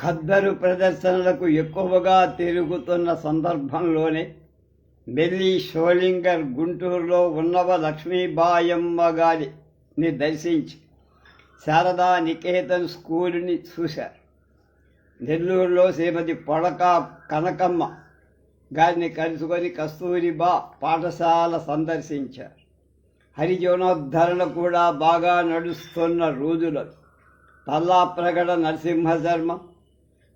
ఖద్దరు ప్రదర్శనలకు ఎక్కువగా తిరుగుతున్న సందర్భంలోనే మెల్లి షోలింగర్ గుంటూరులో ఉన్నవ లక్ష్మీబాయమ్మ గారిని దర్శించి శారదా నికేతన్ స్కూలుని చూశారు. నెల్లూరులో శ్రీమతి పొడక కనకమ్మ గారిని కలుసుకొని కస్తూరిబా పాఠశాల సందర్శించారు. హరిజీవనోద్ధరణ కూడా బాగా నడుస్తున్న రోజులు తల్లాప్రగడ నరసింహశర్మ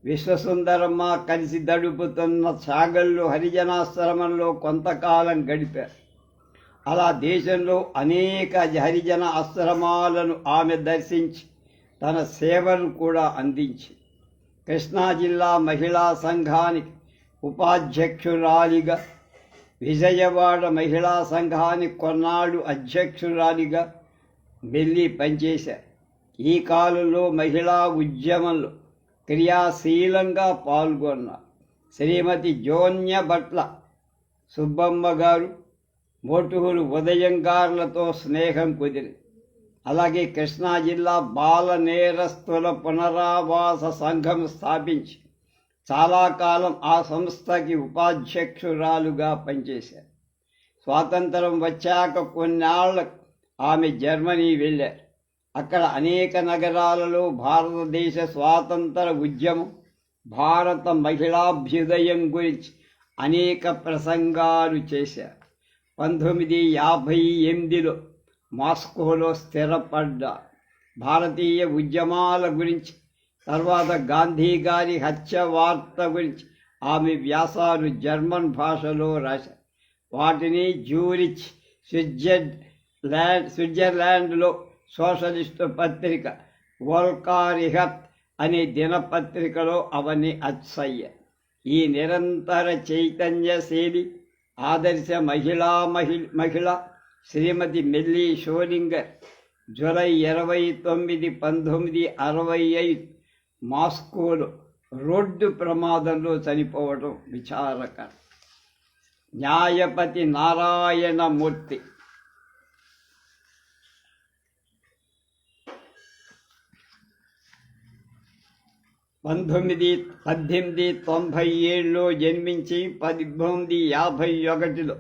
విశ్వసుందరమ్మ కలిసి దడుపుతున్న సాగళ్ళు హరిజనాశ్రమంలో కొంతకాలం గడిపారు. అలా దేశంలో అనేక హరిజన ఆశ్రమాలను ఆమె దర్శించి తన సేవను కూడా అందించి కృష్ణా జిల్లా మహిళా సంఘానికి ఉపాధ్యక్షురాలిగా విజయవాడ మహిళా సంఘానికి కొన్నాళ్ళు అధ్యక్షురాలిగా వెళ్ళి పనిచేశారు. ఈ కాలంలో మహిళా ఉద్యమంలో క్రియాశీలంగా పాల్గొన్నారు శ్రీమతి జోన్య భట్ల సుబ్బమ్మ గారు మోటూరు ఉదయం గారులతో స్నేహం కుదిరి. అలాగే కృష్ణా జిల్లా బాల నేరస్తుల పునరావాస సంఘం స్థాపించి చాలా కాలం ఆ సంస్థకి ఉపాధ్యక్షురాలుగా పనిచేశారు. స్వాతంత్రం వచ్చాక కొన్నాళ్ళ ఆమె జర్మనీ వెళ్ళారు. అక్కడ అనేక నగరాలలో భారతదేశ స్వాతంత్ర ఉద్యమం భారత మహిళాభ్యుదయం గురించి అనేక ప్రసంగాలు చేశారు. పంతొమ్మిది యాభై ఎనిమిదిలో మాస్కోలో స్థిరపడ్డా భారతీయ ఉద్యమాల గురించి తర్వాత గాంధీ గారి హత్య వార్త గురించి ఆమె వ్యాసాలు జర్మన్ భాషలో రాశారు. వాటిని జ్యూరిచ్ స్విట్జర్లాండ్ స్విట్జర్లాండ్లో సోషలిస్టు పత్రిక వోల్కారిహత్ అనే దినపత్రికలో అవన్నీ అచ్చయ్య ఈ నిరంతర చైతన్యశీలి ఆదర్శ మహిళా మహి మహిళ శ్రీమతి మెల్లి షోలింగర్ జూలై ఇరవై తొమ్మిది పంతొమ్మిది అరవై ఐదు మాస్కోలో రోడ్డు ప్రమాదంలో చనిపోవడం విచారకరం. న్యాయపతి నారాయణమూర్తి పంతొమ్మిది పద్దెనిమిది తొంభై ఏడులో జన్మించి పద్దెనిమిది యాభై ఒకటిలో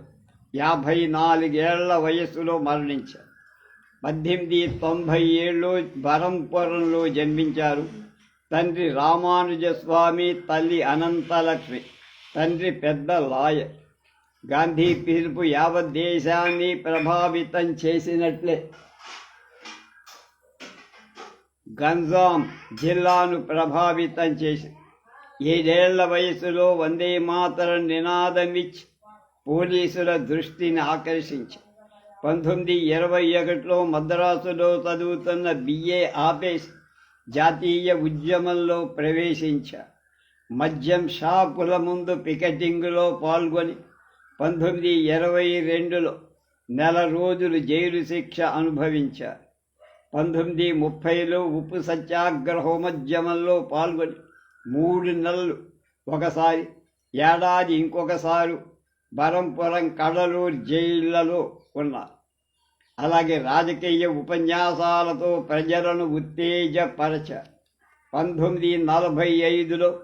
యాభై నాలుగేళ్ళ వయస్సులో మరణించారు. పద్దెనిమిది తొంభై ఏడులో బరంపురంలో జన్మించారు. తండ్రి రామానుజ స్వామి తల్లి అనంతలక్ష్మి తండ్రి పెద్ద లాయర్. గాంధీ పిలుపు యావత్ దేశాన్ని ప్రభావితం చేసినట్లే. గంజాం జిల్లాను ప్రభావితం చేసింది ఏడేళ్ళ వయసులో వందే మాతరం నినాదమిచ్చి పోలీసుల దృష్టిని ఆకర్షించి పంతొమ్మిది ఇరవై ఒకటిలో మద్రాసులో చదువుతున్న బిఏ ఆపేసి జాతీయ ఉద్యమంలో ప్రవేశించారు మద్యం షాపుల ముందు పికెటింగ్లో పాల్గొని పంతొమ్మిది ఇరవై రెండులో నెల రోజులు జైలు శిక్ష అనుభవించారు పంతొమ్మిది ముప్పైలో ఉప్పు సత్యాగ్రహోమద్యమంలో పాల్గొని మూడు నెలలు ఒకసారి ఏడాది ఇంకొకసారి బరంపురం కడలూరు జైళ్ళలో ఉన్నారు అలాగే రాజకీయ ఉపన్యాసాలతో ప్రజలను ఉత్తేజపరచ. పంతొమ్మిది నలభై ఐదులో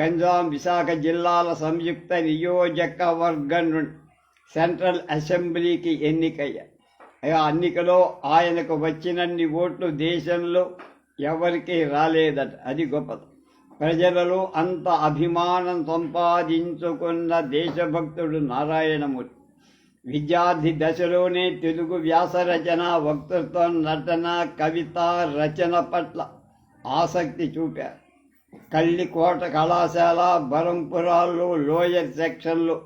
గంజాం విశాఖ జిల్లాల సంయుక్త నియోజకవర్గం నుండి సెంట్రల్ అసెంబ్లీకి ఎన్నికయ్యారు ఎన్నికలో ఆయనకు వచ్చినన్ని ఓట్లు దేశంలో ఎవరికి రాలేదట. అది గొప్పది. ప్రజలలో అంత అభిమానం సంపాదించుకున్న దేశభక్తుడు నారాయణమూర్తి. విద్యార్థి దశలోనే తెలుగు వ్యాసరచన వక్తృత్వం నటన కవిత రచన పట్ల ఆసక్తి చూపారు. కళ్ళికోట కళాశాల బరంపురాల్లో లోయర్ సెక్షన్లో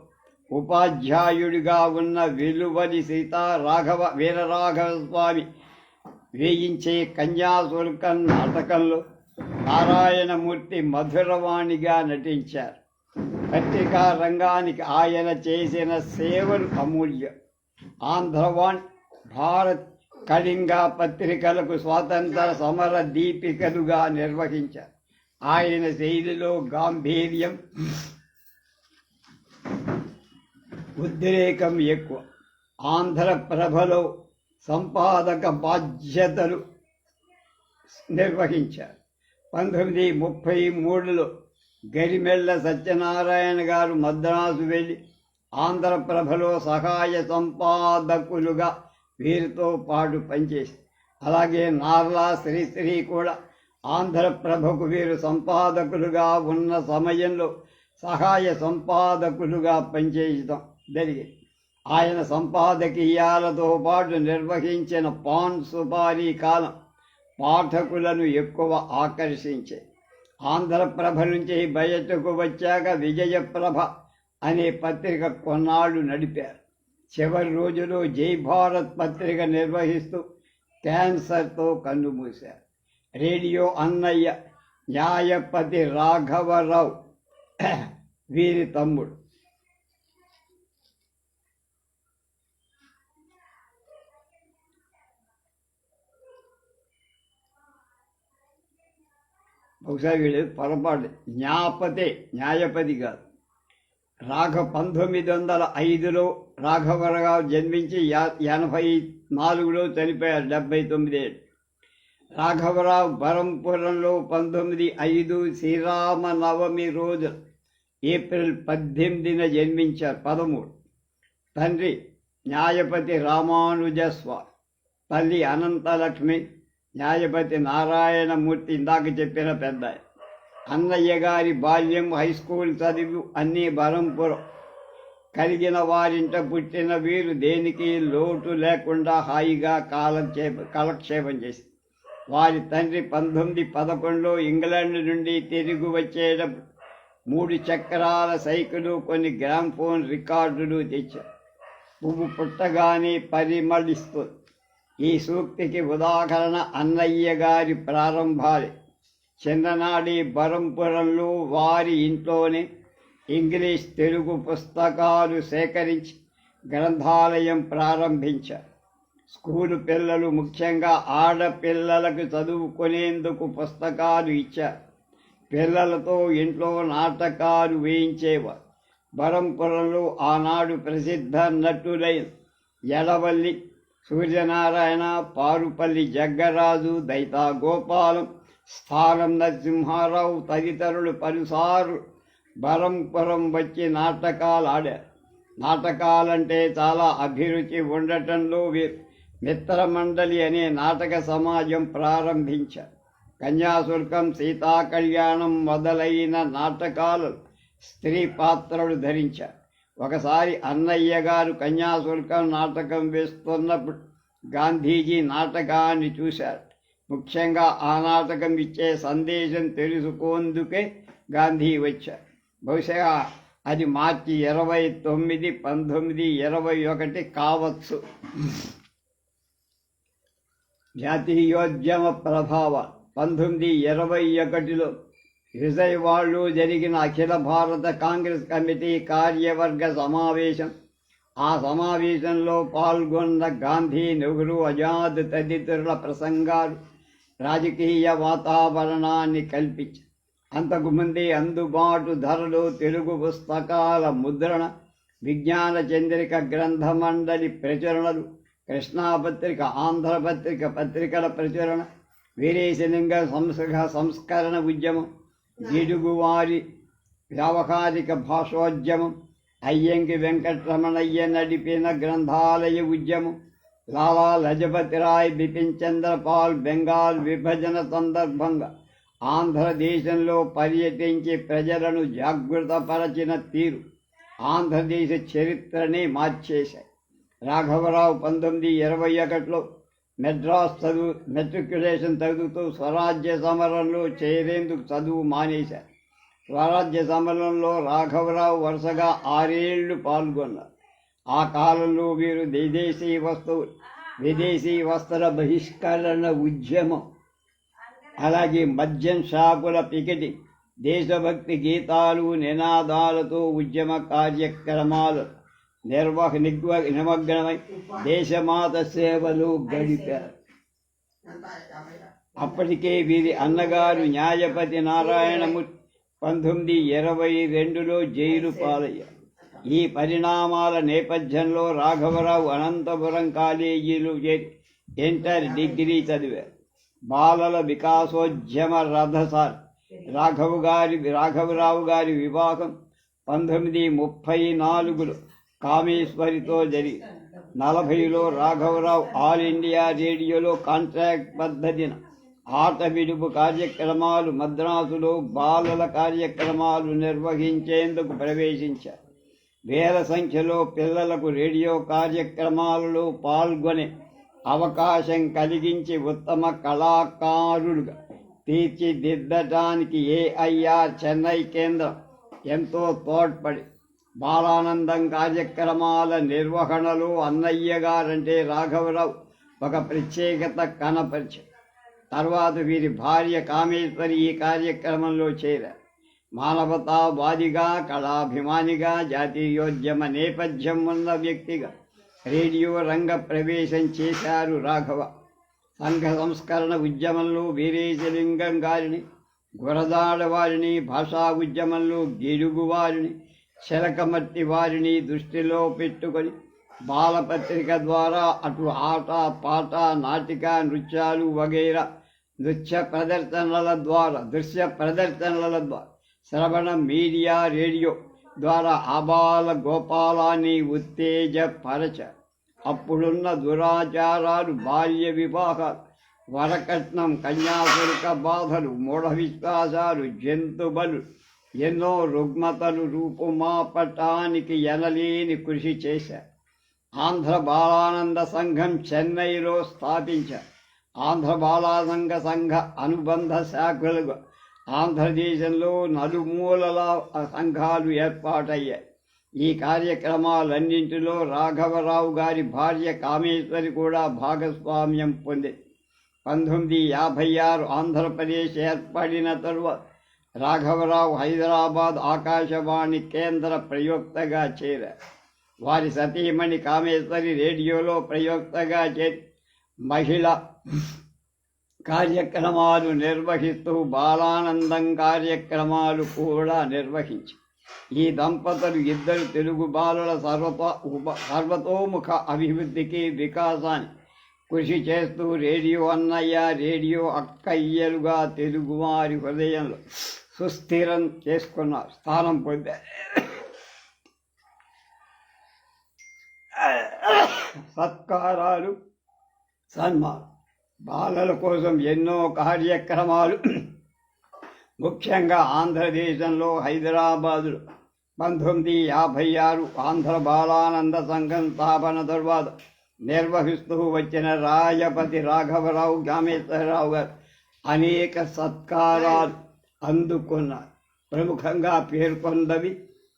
ఉపాధ్యాయుడిగా ఉన్న వెలువలి సీతారాఘవ వీరరాఘవ స్వామి వేయించే కన్యాశుల్కం నాటకంలో నారాయణమూర్తి మధురవాణిగా నటించారు. పత్రికా రంగానికి ఆయన చేసిన సేవలు అమూల్యం. ఆంధ్రవాణ్ భారత్ కళింగ పత్రికలకు స్వాతంత్ర సమర దీపికలుగా నిర్వహించారు. ఆయన శైలిలో గాంభీర్యం ఉద్రేకం ఎక్కువ. ఆంధ్రప్రభలో సంపాదక బాధ్యతలు నిర్వహించారు. పంతొమ్మిది ముప్పై మూడులో గరిమెళ్ళ సత్యనారాయణ గారు మద్రాసు వెళ్ళి ఆంధ్రప్రభలో సహాయ సంపాదకులుగా వీరితో పాటు పనిచేసి అలాగే నార్లా శ్రీశ్రీ కూడా ఆంధ్రప్రభకు వీరు సంపాదకులుగా ఉన్న సమయంలో సహాయ సంపాదకులుగా పనిచేయడం జరిగింది ఆయన సంపాదకీయాలతో పాటు నిర్వహించిన పాన్ సుపారీ కాలం పాఠకులను ఎక్కువ ఆకర్షించే. ఆంధ్రప్రభ నుంచి బయటకు వచ్చాక విజయప్రభ అనే పత్రిక కొన్నాళ్ళు నడిపారు. చివరి రోజులో జై భారత్ పత్రిక నిర్వహిస్తూ క్యాన్సర్తో కన్నుమూశారు రేడియో అన్నయ్య న్యాయపతి రాఘవరావు వీరి తమ్ముడు. బహుశా వీళ్ళు పొరపాటు న్యాపతే న్యాయపతి కాదు. రాఘ పంతొమ్మిది వందల ఐదులో రాఘవరావు జన్మించి యా- ఎనభై నాలుగులో చనిపోయారు డెబ్బై తొమ్మిది ఏళ్ళు రాఘవరావు బరంపురంలో పంతొమ్మిది ఐదు శ్రీరామ నవమి రోజు ఏప్రిల్ పద్దెనిమిదిన జన్మించారు పదమూడు. తండ్రి న్యాయపతి రామానుజస్వామి తల్లి అనంతలక్ష్మి న్యాయపతి నారాయణమూర్తి ఇందాక చెప్పిన పెద్ద అన్నయ్య గారి బాల్యం హై స్కూల్ చదువు అన్నీ బరంపురం కలిగిన వారింట పుట్టిన వీరు దేనికి లోటు లేకుండా హాయిగా కాలక్షేప కాలక్షేపం చేసి వారి తండ్రి పంతొమ్మిది పదకొండులో ఇంగ్లాండ్ నుండి తిరిగి వచ్చేటప్పుడు మూడు చక్రాల సైకిలు కొన్ని గ్రామ్ఫోన్ రికార్డులు తెచ్చారు. పువ్వు పుట్టగానే పరిమళిస్తుంది. ఈ సూక్తికి ఉదాహరణ అన్నయ్య గారి ప్రారంభాలే. చిన్ననాడి బరంపురంలో వారి ఇంట్లోనే ఇంగ్లీష్ తెలుగు పుస్తకాలు సేకరించి గ్రంథాలయం ప్రారంభించారు. స్కూలు పిల్లలు ముఖ్యంగా ఆడపిల్లలకు చదువుకునేందుకు పుస్తకాలు ఇచ్చారు. పిల్లలతో ఇంట్లో నాటకాలు వేయించేవారు. బరంపురంలో ఆనాడు ప్రసిద్ధ నటులైన ఎడవల్లి సూర్యనారాయణ పారుపల్లి జగ్గరాజు దైతా గోపాలం స్థానం నరసింహారావు తదితరులు పలుసారు. బరంపురం వచ్చి నాటకాలు ఆడారు నాటకాలంటే చాలా అభిరుచి ఉండటంలో మిత్రమండలి అనే నాటక సమాజం ప్రారంభించారు కన్యాశుల్కం సీతా కళ్యాణం మొదలైన నాటకాలు స్త్రీ పాత్రలు ధరించారు ఒకసారి అన్నయ్య గారు కన్యాశుల్కం నాటకం వేస్తున్నప్పుడు గాంధీజీ నాటకాన్ని చూశారు. ముఖ్యంగా ఆ నాటకం ఇచ్చే సందేశం తెలుసుకుందుకే గాంధీ వచ్చారు. బహుశా అది మార్చి ఇరవై తొమ్మిది పంతొమ్మిది ఇరవై ఒకటి కావచ్చు. జాతీయోద్యమ ప్రభావ పంతొమ్మిది ఇరవై ఒకటిలో విజయవాడలో జరిగిన అఖిల భారత కాంగ్రెస్ కమిటీ కార్యవర్గ సమావేశం. ఆ సమావేశంలో పాల్గొన్న గాంధీ నెహ్రూ ఆజాద్ తదితరుల ప్రసంగాలు రాజకీయ వాతావరణాన్ని కల్పించారు అంతకుముందే అందుబాటు ధరలు తెలుగు పుస్తకాల ముద్రణ విజ్ఞాన చంద్రిక గ్రంథ మండలి ప్రచురణలు కృష్ణాపత్రిక ఆంధ్రపత్రిక పత్రికల ప్రచురణ వీరేశలింగ సంస్కరణ ఉద్యమం గిడుగువారి వ్యావహారిక భాషోద్యమం అయ్యంకి వెంకటరమణయ్య నడిపిన గ్రంథాలయ ఉద్యమం లాలా లజపతి రాయ్ బిపిన్ చంద్రపాల్ బెంగాల్ విభజన సందర్భంగా ఆంధ్రదేశంలో పర్యటించి ప్రజలను జాగృతపరచిన తీరు ఆంధ్రదేశ చరిత్రనే మార్చేశాయి. రాఘవరావు పంతొమ్మిది ఇరవై ఒకటిలో మెడ్రాస్ చదువు మెట్రిక్యులేషన్ చదువుతూ స్వరాజ్య సమరంలో చేరేందుకు చదువు మానేశారు స్వరాజ్య సమరంలో రాఘవరావు వరుసగా ఆరేళ్ళు పాల్గొన్నారు. ఆ కాలంలో వీరు విదేశీ వస్తువు విదేశీ వస్త్ర బహిష్కరణ ఉద్యమం అలాగే మద్యం షాపుల పికెటి దేశభక్తి గీతాలు నినాదాలతో ఉద్యమ కార్యక్రమాలు నిర్వహ నిగ్వ నిమగ్నమై దేశమాత సేవలు గడిపారు అప్పటికే వీరి అన్నగారు న్యాయపతి నారాయణమూర్తి పంతొమ్మిది ఇరవై రెండులో జైలు పాలయ్యారు. ఈ పరిణామాల నేపథ్యంలో రాఘవరావు అనంతపురం కాలేజీలో చేరి ఇంటర్ డిగ్రీ చదివారు. బాలల వికాసోద్యమ రథసార్. రాఘవ గారి రాఘవరావు గారి వివాహం పంతొమ్మిది ముప్పై నాలుగులో కామేశ్వరితో జరిగి నలభైలో రాఘవరావు ఆల్ ఇండియా రేడియోలో కాంట్రాక్ట్ పద్ధతిన ఆట విడుపు కార్యక్రమాలు మద్రాసులో బాలల కార్యక్రమాలు నిర్వహించేందుకు ప్రవేశించారు. వేల సంఖ్యలో పిల్లలకు రేడియో కార్యక్రమాలలో పాల్గొనే అవకాశం కలిగించి ఉత్తమ కళాకారులుగా తీర్చిదిద్దటానికి ఏఐఆర్ చెన్నై కేంద్రం ఎంతో తోడ్పడి బాలానందం కార్యక్రమాల నిర్వహణలో అన్నయ్య గారంటే రాఘవరావు. ఒక ప్రత్యేకత కనపరిచారు తర్వాత వీరి భార్య కామేశ్వరి ఈ కార్యక్రమంలో చేరారు మానవతావాదిగా కళాభిమానిగా జాతీయోద్యమ నేపథ్యం ఉన్న వ్యక్తిగా రేడియో రంగ ప్రవేశం చేశారు రాఘవ. సంఘ సంస్కరణ ఉద్యమంలో వీరేశలింగం గారిని గురదాడ వారిని భాషా ఉద్యమంలో గిడుగు వారిని శరకమట్టి వారిని దృష్టిలో పెట్టుకొని బాలపత్రిక ద్వారా అటు ఆట పాట నాటిక నృత్యాలు వగైరా నృత్య ప్రదర్శనల ద్వారా దృశ్య ప్రదర్శనల ద్వారా శ్రవణ మీడియా రేడియో ద్వారా అబాల గోపాలాన్ని ఉత్తేజపరచ. అప్పుడున్న దురాచారాలు బాల్య వివాహాలు వరకట్నం కన్యాశుల్క బాధలు మూఢ విశ్వాసాలు జంతుబలు ఎన్నో రుగ్మతలు రూపుమాపటానికి ఎనలేని కృషి చేశారు ఆంధ్ర బాలానంద సంఘం చెన్నైలో స్థాపించారు ఆంధ్ర బాలానంద సంఘ అనుబంధ శాఖలుగా ఆంధ్రదేశంలో నలుమూలల సంఘాలు ఏర్పాటయ్యాయి. ఈ కార్యక్రమాలన్నింటిలో రాఘవరావు గారి భార్య కామేశ్వరి కూడా భాగస్వామ్యం పొంది. పంతొమ్మిది యాభై ఆరు ఆంధ్రప్రదేశ్ ఏర్పడిన తరువాత రాఘవరావు హైదరాబాద్ ఆకాశవాణి కేంద్ర ప్రయోక్తగా చేరారు వారి సతీమణి కామేశ్వరి రేడియోలో ప్రయోక్తగా చే మహిళ కార్యక్రమాలు నిర్వహిస్తూ బాలానందం కార్యక్రమాలు కూడా నిర్వహించి. ఈ దంపతులు ఇద్దరు తెలుగు బాలల సర్వతో ఉప సర్వతోముఖ అభివృద్ధికి వికాసానికి కృషి చేస్తూ రేడియో అన్నయ్య రేడియో అక్కయ్యలుగా తెలుగువారి హృదయంలో సుస్థిరం చేసుకున్న స్థానం పొందారు సత్కారాలు సన్మానం. బాలల కోసం ఎన్నో కార్యక్రమాలు. ముఖ్యంగా ఆంధ్రదేశంలో హైదరాబాదులో పంతొమ్మిది యాభై ఆరు ఆంధ్ర బాలానంద సంఘం స్థాపన తరువాత నిర్వహిస్తూ వచ్చిన రాయపతి రాఘవరావు గామేశ్వరరావు గారు అనేక సత్కారాలు అందుకున్నారు ప్రముఖంగా పేర్కొందవి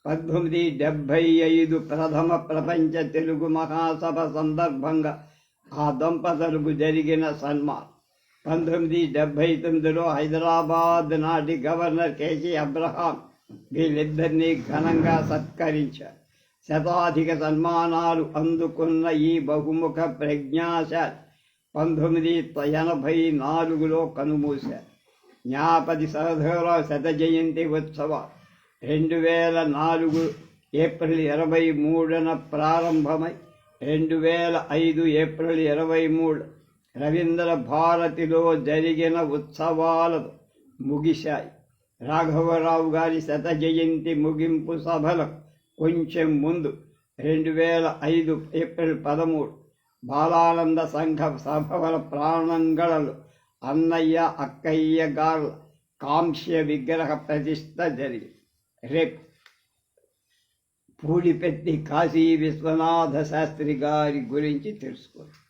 పద్దెనిమిది డెబ్భై ఐదు ప్రథమ ప్రపంచ తెలుగు మహాసభ సందర్భంగా ఆ దంపతులకు జరిగిన సన్మానం. పంతొమ్మిది డెబ్భై తొమ్మిదిలో హైదరాబాద్ నాటి గవర్నర్ కేసీ అబ్రహాం వీళ్ళిద్దరినీ ఘనంగా సత్కరించారు. శతాధిక సన్మానాలు అందుకున్న ఈ బహుముఖ ప్రజ్ఞాశాలి పంతొమ్మిది ఎనభై నాలుగులో కనుమూశారు. జ్ఞాపతి సహధరావు శత జయంతి ఉత్సవ. రెండు వేల నాలుగు ఏప్రిల్ ఇరవై మూడున ప్రారంభమై రెండు వేల ఐదు ఏప్రిల్ ఇరవై మూడు రవీంద్ర భారతిలో జరిగిన ఉత్సవాలు ముగిశాయి. రాఘవరావు గారి శత జయంతి ముగింపు సభలకు కొంచెం ముందు రెండు వేల ఐదు ఏప్రిల్ పదమూడు బాలానంద సంఘ సభల ప్రాణంగళలు అన్నయ్య అక్కయ్య గారు కాంస్య విగ్రహ ప్రతిష్ట జరిగింది రేపు పూడిపెట్టి కాశీ విశ్వనాథ శాస్త్రి గారి గురించి తెలుసుకోండి